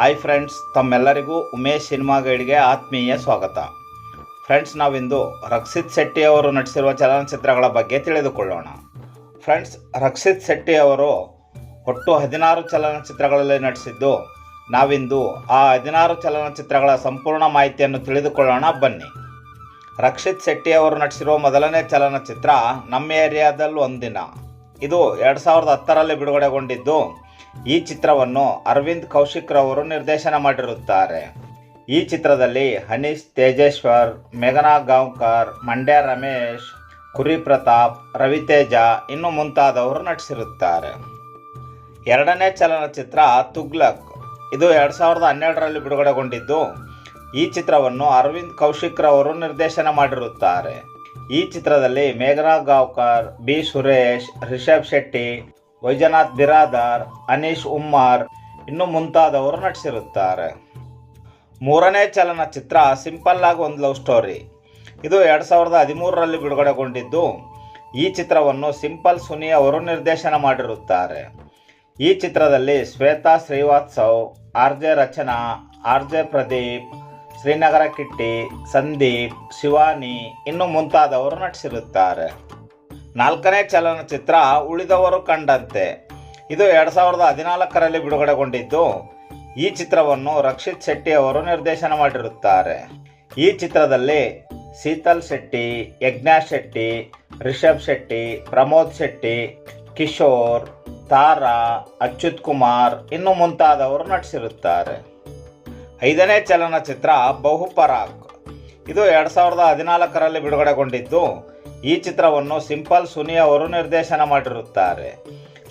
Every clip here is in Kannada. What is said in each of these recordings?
ಹಾಯ್ ಫ್ರೆಂಡ್ಸ್ ತಮ್ಮೆಲ್ಲರಿಗೂ ಉಮೇಶ್ ಸಿನಿಮಾ ಗೈಡ್ಗೆ ಆತ್ಮೀಯ ಸ್ವಾಗತ. ಫ್ರೆಂಡ್ಸ್ ನಾವಿಂದು ರಕ್ಷಿತ್ ಶೆಟ್ಟಿ ಅವರು ನಟಿಸಿರುವ ಚಲನಚಿತ್ರಗಳ ಬಗ್ಗೆ ತಿಳಿದುಕೊಳ್ಳೋಣ. ಫ್ರೆಂಡ್ಸ್ ರಕ್ಷಿತ್ ಶೆಟ್ಟಿ ಅವರು ಒಟ್ಟು ಹದಿನಾರು ಚಲನಚಿತ್ರಗಳಲ್ಲಿ ನಟಿಸಿದ್ದು, ನಾವಿಂದು ಆ ಹದಿನಾರು ಚಲನಚಿತ್ರಗಳ ಸಂಪೂರ್ಣ ಮಾಹಿತಿಯನ್ನು ತಿಳಿದುಕೊಳ್ಳೋಣ, ಬನ್ನಿ. ರಕ್ಷಿತ್ ಶೆಟ್ಟಿ ಅವರು ನಟಿಸಿರುವ ಮೊದಲನೇ ಚಲನಚಿತ್ರ ನಮ್ಮ ಏರಿಯಾದಲ್ಲಿ ಒಂದಿನ. ಇದು ಎರಡು ಸಾವಿರದ ಹತ್ತರಲ್ಲಿ ಬಿಡುಗಡೆಗೊಂಡಿದ್ದು ಈ ಚಿತ್ರವನ್ನು ಅರವಿಂದ್ ಕೌಶಿಕ್ ರವರು ನಿರ್ದೇಶನ ಮಾಡಿರುತ್ತಾರೆ. ಈ ಚಿತ್ರದಲ್ಲಿ ಹನೀಶ್ ತೇಜೇಶ್ವರ್, ಮೇಘನಾ ಗಾಂವ್ಕರ್, ಮಂಡ್ಯ ರಮೇಶ್ ಕುರಿ ಪ್ರತಾಪ್ ರವಿತೇಜ ಇನ್ನು ಮುಂತಾದವರು ನಟಿಸಿರುತ್ತಾರೆ. ಎರಡನೇ ಚಲನಚಿತ್ರ ತುಗ್ಲಕ್. ಇದು ಎರಡು ಸಾವಿರದ ಹನ್ನೆರಡರಲ್ಲಿ ಬಿಡುಗಡೆಗೊಂಡಿದ್ದು, ಈ ಚಿತ್ರವನ್ನು ಅರವಿಂದ್ ಕೌಶಿಕ್ ರವರು ನಿರ್ದೇಶನ ಮಾಡಿರುತ್ತಾರೆ. ಈ ಚಿತ್ರದಲ್ಲಿ ಮೇಘನಾ ಗಾವ್ಕರ್, ಬಿ ಸುರೇಶ್, ರಿಷಬ್ ಶೆಟ್ಟಿ ವೈಜನಾಥ್ ಬಿರಾದಾರ್, ಅನೀಶ್ ಉಮ್ಮಾರ್ ಇನ್ನು ಮುಂತಾದವರು ನಟಿಸಿರುತ್ತಾರೆ. ಮೂರನೇ ಚಲನಚಿತ್ರ ಸಿಂಪಲ್ ಆಗಿ ಒಂದು ಲವ್ ಸ್ಟೋರಿ. ಇದು ಎರಡು ಸಾವಿರದ ಹದಿಮೂರರಲ್ಲಿ ಬಿಡುಗಡೆಗೊಂಡಿದ್ದು. ಈ ಚಿತ್ರವನ್ನು ಸಿಂಪಲ್ ಸುನಿ ಅವರು ನಿರ್ದೇಶನ ಮಾಡಿರುತ್ತಾರೆ. ಈ ಚಿತ್ರದಲ್ಲಿ Shweta Srivastav R J Rachana R J Pradeep, Srinagar Kitty, Sandeep, Shivani ಇನ್ನು ಮುಂತಾದವರು ನಟಿಸಿರುತ್ತಾರೆ. ನಾಲ್ಕನೇ ಚಲನಚಿತ್ರ ಉಳಿದವರು ಕಂಡಂತೆ. ಇದು ಎರಡು ಸಾವಿರದ ಹದಿನಾಲ್ಕರಲ್ಲಿ ಬಿಡುಗಡೆಗೊಂಡಿದ್ದು. ಈ ಚಿತ್ರವನ್ನು ರಕ್ಷಿತ್ ಶೆಟ್ಟಿ ಅವರು ನಿರ್ದೇಶನ ಮಾಡಿರುತ್ತಾರೆ. ಈ ಚಿತ್ರದಲ್ಲಿ ಶೀತಲ್ ಶೆಟ್ಟಿ, ಯಜ್ಞಾ ಶೆಟ್ಟಿ, ರಿಷಬ್ ಶೆಟ್ಟಿ, ಪ್ರಮೋದ್ ಶೆಟ್ಟಿ, ಕಿಶೋರ್, ತಾರಾ, ಅಚ್ಯುತ್ ಕುಮಾರ್ ಇನ್ನು ಮುಂತಾದವರು ನಟಿಸಿರುತ್ತಾರೆ. ಐದನೇ ಚಲನಚಿತ್ರ ಬಹುಪರಾಕ್ ಇದು ಎರಡು ಸಾವಿರದ ಹದಿನಾಲ್ಕರಲ್ಲಿ ಬಿಡುಗಡೆಗೊಂಡಿದ್ದು. ಈ ಚಿತ್ರವನ್ನು ಸಿಂಪಲ್ ಸುನಿ ಅವರು ನಿರ್ದೇಶನ ಮಾಡಿರುತ್ತಾರೆ.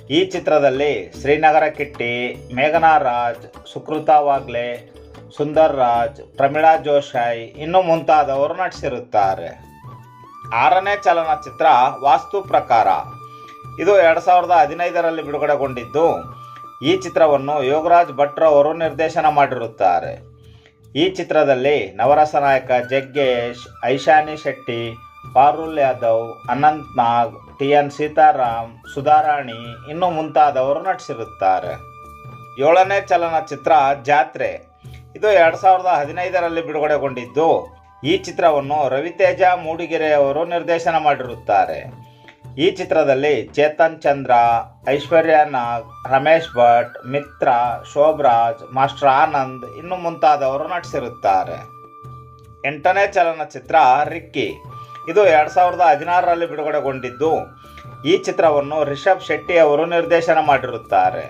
ಈ ಚಿತ್ರದಲ್ಲಿ ಶ್ರೀನಗರ ಕಿಟ್ಟಿ, ಮೇಘನಾ ರಾಜ್, ಸುಕೃತಾ ವಾಗ್ಲೆ, ಸುಂದರ್ ರಾಜ್, ಪ್ರಮೀಳಾ ಜೋಶಾಯ್ ಇನ್ನು ಮುಂತಾದವರು ನಟಿಸಿರುತ್ತಾರೆ. ಆರನೇ ಚಲನಚಿತ್ರ ವಾಸ್ತು ಪ್ರಕಾರ. ಇದು ಎರಡು ಸಾವಿರದ ಹದಿನೈದರಲ್ಲಿ ಬಿಡುಗಡೆಗೊಂಡಿದ್ದು. ಈ ಚಿತ್ರವನ್ನು ಯೋಗರಾಜ್ ಭಟ್ರವರು ನಿರ್ದೇಶನ ಮಾಡಿರುತ್ತಾರೆ. ಈ ಚಿತ್ರದಲ್ಲಿ ನವರಸ ನಾಯಕ ಜಗ್ಗೇಶ್ ಐಶಾನಿ ಶೆಟ್ಟಿ, ಪಾರುಲ್ ಯಾದವ್, ಅನಂತ್ ನಾಗ್ ಟಿ ಎನ್ ಸೀತಾರಾಮ್, ಸುಧಾರಾಣಿ ಇನ್ನು ಮುಂತಾದವರು ನಟಿಸಿರುತ್ತಾರೆ. ಏಳನೇ ಚಲನಚಿತ್ರ ಜಾತ್ರೆ. ಇದು ಎರಡು ಸಾವಿರದ ಹದಿನೈದರಲ್ಲಿ ಬಿಡುಗಡೆಗೊಂಡಿದ್ದು. ಈ ಚಿತ್ರವನ್ನು ರವಿತೇಜ ಮೂಡಿಗೆರೆಯವರು ನಿರ್ದೇಶನ ಮಾಡಿರುತ್ತಾರೆ. ಈ ಚಿತ್ರದಲ್ಲಿ ಚೇತನ್ ಚಂದ್ರ, ಐಶ್ವರ್ಯ ನಾಗ್, ರಮೇಶ್ ಭಟ್, ಮಿತ್ರ, ಶೋಭರಾಜ್, ಮಾಸ್ಟರ್ ಆನಂದ್ ಇನ್ನು ಮುಂತಾದವರು ನಟಿಸಿರುತ್ತಾರೆ. ಎಂಟನೇ ಚಲನಚಿತ್ರ ರಿಕ್ಕಿ. ಇದು ಎರಡು ಸಾವಿರದ ಹದಿನಾರರಲ್ಲಿ ಬಿಡುಗಡೆಗೊಂಡಿದ್ದು, ಈ ಚಿತ್ರವನ್ನು ರಿಷಬ್ ಶೆಟ್ಟಿ ಅವರು ನಿರ್ದೇಶನ ಮಾಡಿರುತ್ತಾರೆ.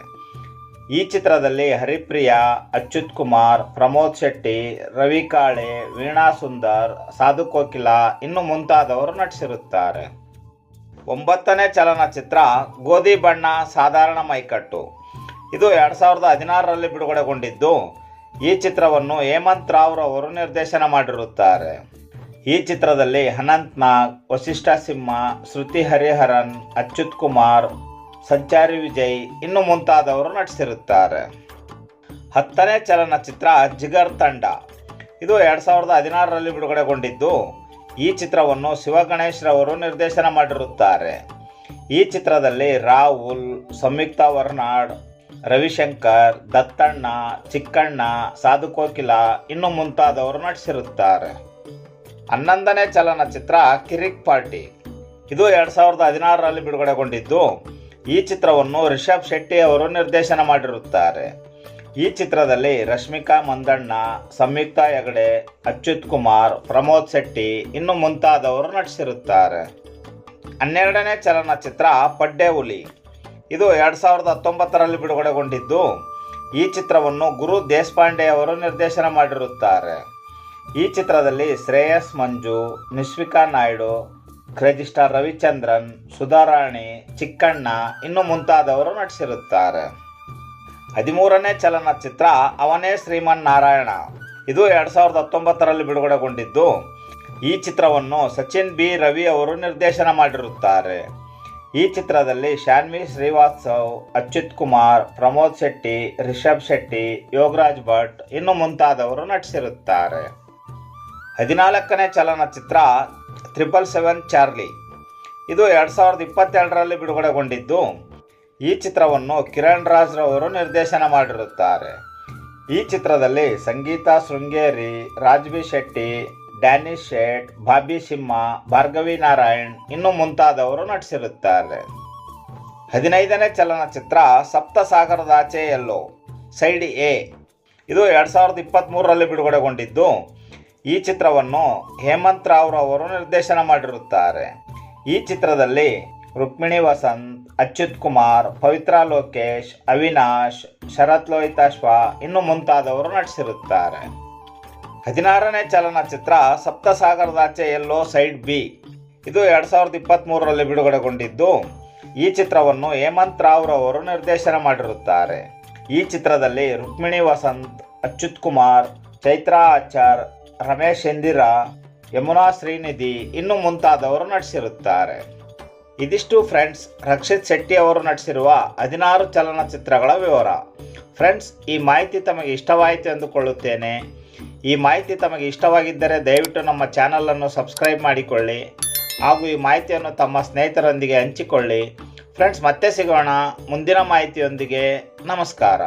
ಈ ಚಿತ್ರದಲ್ಲಿ ಹರಿಪ್ರಿಯಾ, ಅಚ್ಯುತ್ ಕುಮಾರ್, ಪ್ರಮೋದ್ ಶೆಟ್ಟಿ, ರವಿ ಕಾಳೆ, ವೀಣಾ ಸುಂದರ್, ಸಾಧು ಕೋಕಿಲ ಇನ್ನು ಮುಂತಾದವರು ನಟಿಸಿರುತ್ತಾರೆ. ಒಂಬತ್ತನೇ ಚಲನಚಿತ್ರ ಗೋಧಿ ಬಣ್ಣ ಸಾಧಾರಣ ಮೈಕಟ್ಟು. ಇದು ಎರಡು ಸಾವಿರದ ಹದಿನಾರರಲ್ಲಿ ಬಿಡುಗಡೆಗೊಂಡಿದ್ದು. ಈ ಚಿತ್ರವನ್ನು ಹೇಮಂತ್ ರಾವ್ ರವರು ನಿರ್ದೇಶನ ಮಾಡಿರುತ್ತಾರೆ. ಈ ಚಿತ್ರದಲ್ಲಿ ಅನಂತ್ ನಾಗ್ ವಸಿಷ್ಠ ಸಿಂಹ, ಶ್ರುತಿ ಹರಿಹರನ್, ಅಚ್ಯುತ್ ಕುಮಾರ್, ಸಂಚಾರಿ ವಿಜಯ್ ಇನ್ನು ಮುಂತಾದವರು ನಟಿಸಿರುತ್ತಾರೆ. ಹತ್ತನೇ ಚಲನಚಿತ್ರ ಜಿಗರ್ ತಂಡ. ಇದು ಎರಡು ಸಾವಿರದ ಹದಿನಾರರಲ್ಲಿ ಬಿಡುಗಡೆಗೊಂಡಿದ್ದು. ಈ ಚಿತ್ರವನ್ನು ಶಿವಗಣೇಶ್ ರವರು ನಿರ್ದೇಶನ ಮಾಡಿರುತ್ತಾರೆ. ಈ ಚಿತ್ರದಲ್ಲಿ ರಾಹುಲ್, ಸಂಯುಕ್ತ ವರ್ನಾಡ್, ರವಿಶಂಕರ್, ದತ್ತಣ್ಣ, ಚಿಕ್ಕಣ್ಣ ಸಾಧು ಕೋಕಿಲ ಇನ್ನು ಮುಂತಾದವರು ನಟಿಸಿರುತ್ತಾರೆ. ಹನ್ನೊಂದನೇ ಚಲನಚಿತ್ರ ಕಿರಿಕ್ ಪಾರ್ಟಿ. ಇದು ಎರಡು ಸಾವಿರದ ಹದಿನಾರರಲ್ಲಿ ಬಿಡುಗಡೆಗೊಂಡಿದ್ದು. ಈ ಚಿತ್ರವನ್ನು ರಿಷಬ್ ಶೆಟ್ಟಿ ಅವರು ನಿರ್ದೇಶನ ಮಾಡಿರುತ್ತಾರೆ. ಈ ಚಿತ್ರದಲ್ಲಿ ರಶ್ಮಿಕಾ ಮಂದಣ್ಣ, ಸಂಯುಕ್ತ ಹೆಗಡೆ, ಅಚ್ಯುತ್ ಕುಮಾರ್, ಪ್ರಮೋದ್ ಶೆಟ್ಟಿ ಇನ್ನು ಮುಂತಾದವರು ನಟಿಸಿರುತ್ತಾರೆ. ಹನ್ನೆರಡನೇ ಚಲನಚಿತ್ರ ಪಡ್ಡೆ ಹುಲಿ. ಇದು ಎರಡು ಸಾವಿರದ ಹತ್ತೊಂಬತ್ತರಲ್ಲಿ ಬಿಡುಗಡೆಗೊಂಡಿದ್ದು. ಈ ಚಿತ್ರವನ್ನು ಗುರು ದೇಶಪಾಂಡೆ ಅವರು ನಿರ್ದೇಶನ ಮಾಡಿರುತ್ತಾರೆ. ಈ ಚಿತ್ರದಲ್ಲಿ ಶ್ರೇಯಸ್ ಮಂಜು, ನಿಶ್ವಿಕಾ ನಾಯ್ಡು ಕ್ರೇಜಿ ಸ್ಟಾರ್ ರವಿಚಂದ್ರನ್, ಸುಧಾರಾಣಿ, ಚಿಕ್ಕಣ್ಣ ಇನ್ನು ಮುಂತಾದವರು ನಟಿಸಿರುತ್ತಾರೆ. ಹದಿಮೂರನೇ ಚಲನಚಿತ್ರ ಅವನೇ ಶ್ರೀಮನ್ ನಾರಾಯಣ ಇದು ಎರಡು ಸಾವಿರದ ಹತ್ತೊಂಬತ್ತರಲ್ಲಿ ಬಿಡುಗಡೆಗೊಂಡಿದ್ದು. ಈ ಚಿತ್ರವನ್ನು ಸಚಿನ್ ಬಿ. ರವಿ ಅವರು ನಿರ್ದೇಶನ ಮಾಡಿರುತ್ತಾರೆ. ಈ ಚಿತ್ರದಲ್ಲಿ ಶಾನ್ವಿ ಶ್ರೀವಾತ್ಸವ್ ಅಚ್ಯುತ್ ಕುಮಾರ್, ಪ್ರಮೋದ್ ಶೆಟ್ಟಿ, ರಿಷಬ್ ಶೆಟ್ಟಿ, ಯೋಗರಾಜ್ ಭಟ್ ಇನ್ನು ಮುಂತಾದವರು ನಟಿಸಿರುತ್ತಾರೆ. ಹದಿನಾಲ್ಕನೇ ಚಲನಚಿತ್ರ ತ್ರಿಬಲ್ ಸೆವೆನ್ ಚಾರ್ಲಿ. ಇದು ಎರಡು ಸಾವಿರದ ಇಪ್ಪತ್ತೆರಡರಲ್ಲಿ ಬಿಡುಗಡೆಗೊಂಡಿದ್ದು. ಈ ಚಿತ್ರವನ್ನು ಕಿರಣ್ ರಾಜ್ ರವರು ನಿರ್ದೇಶನ ಮಾಡಿರುತ್ತಾರೆ. ಈ ಚಿತ್ರದಲ್ಲಿ ಸಂಗೀತ ಶೃಂಗೇರಿ ರಾಜ್ವಿ ಶೆಟ್ಟಿ ಡ್ಯಾನಿಶ್ ಶೇಟ್, ಭಾಬಿ ಸಿಂಹ, ಭಾರ್ಗವಿ ನಾರಾಯಣ್ ಇನ್ನು ಮುಂತಾದವರು ನಟಿಸಿರುತ್ತಾರೆ. ಹದಿನೈದನೇ ಚಲನಚಿತ್ರ ಸಪ್ತಸಾಗರದಾಚೆ ಎಲ್ಲೋ, ಸೈಡ್ ಎ. ಇದು ಎರಡು ಸಾವಿರದ ಇಪ್ಪತ್ತ್ಮೂರರಲ್ಲಿ ಬಿಡುಗಡೆಗೊಂಡಿದ್ದು. ಈ ಚಿತ್ರವನ್ನು ಹೇಮಂತ್ ರಾವ್ರವರು ನಿರ್ದೇಶನ ಮಾಡಿರುತ್ತಾರೆ. ಈ ಚಿತ್ರದಲ್ಲಿ ರುಕ್ಮಿಣಿ ವಸಂತ್ ಅಚ್ಯುತ್ ಕುಮಾರ್, ಪವಿತ್ರ ಲೋಕೇಶ್, ಅವಿನಾಶ್, ಶರತ್ ಲೋಹಿತಾಶ್ವ ಇನ್ನು ಮುಂತಾದವರು ನಟಿಸಿರುತ್ತಾರೆ. ಹದಿನಾರನೇ ಚಲನಚಿತ್ರ ಸಪ್ತಸಾಗರದಾಚೆ ಎಲ್ಲೋ ಸೈಡ್ ಬಿ. ಇದು ಎರಡು ಸಾವಿರದ ಇಪ್ಪತ್ತ್ಮೂರರಲ್ಲಿ ಬಿಡುಗಡೆಗೊಂಡಿದ್ದು, ಈ ಚಿತ್ರವನ್ನು ಹೇಮಂತ್ ರಾವ್ ರವರು ನಿರ್ದೇಶನ ಮಾಡಿರುತ್ತಾರೆ. ಈ ಚಿತ್ರದಲ್ಲಿ ರುಕ್ಮಿಣಿ ವಸಂತ್ ಅಚ್ಯುತ್ ಕುಮಾರ್, ಚೈತ್ರಾ ಆಚಾರ್, ರಮೇಶ್ ಎಂದಿರಾ ಯಮುನಾ ಶ್ರೀನಿಧಿ ಇನ್ನು ಮುಂತಾದವರು ನಟಿಸಿರುತ್ತಾರೆ. ಇದಿಷ್ಟು ಫ್ರೆಂಡ್ಸ್, ರಕ್ಷಿತ್ ಶೆಟ್ಟಿ ಅವರು ನಟಿಸಿರುವ ಹದಿನಾರು ಚಲನಚಿತ್ರಗಳ ವಿವರ. ಫ್ರೆಂಡ್ಸ್, ಈ ಮಾಹಿತಿ ತಮಗೆ ಇಷ್ಟವಾಯಿತು ಎಂದುಕೊಳ್ಳುತ್ತೇನೆ. ಈ ಮಾಹಿತಿ ತಮಗೆ ಇಷ್ಟವಾಗಿದ್ದರೆ ದಯವಿಟ್ಟು ನಮ್ಮ ಚಾನಲನ್ನು ಸಬ್ಸ್ಕ್ರೈಬ್ ಮಾಡಿಕೊಳ್ಳಿ. ಹಾಗೂ ಈ ಮಾಹಿತಿಯನ್ನು ತಮ್ಮ ಸ್ನೇಹಿತರೊಂದಿಗೆ ಹಂಚಿಕೊಳ್ಳಿ. ಫ್ರೆಂಡ್ಸ್, ಮತ್ತೆ ಸಿಗೋಣ. ಮುಂದಿನ ಮಾಹಿತಿಯೊಂದಿಗೆ ನಮಸ್ಕಾರ.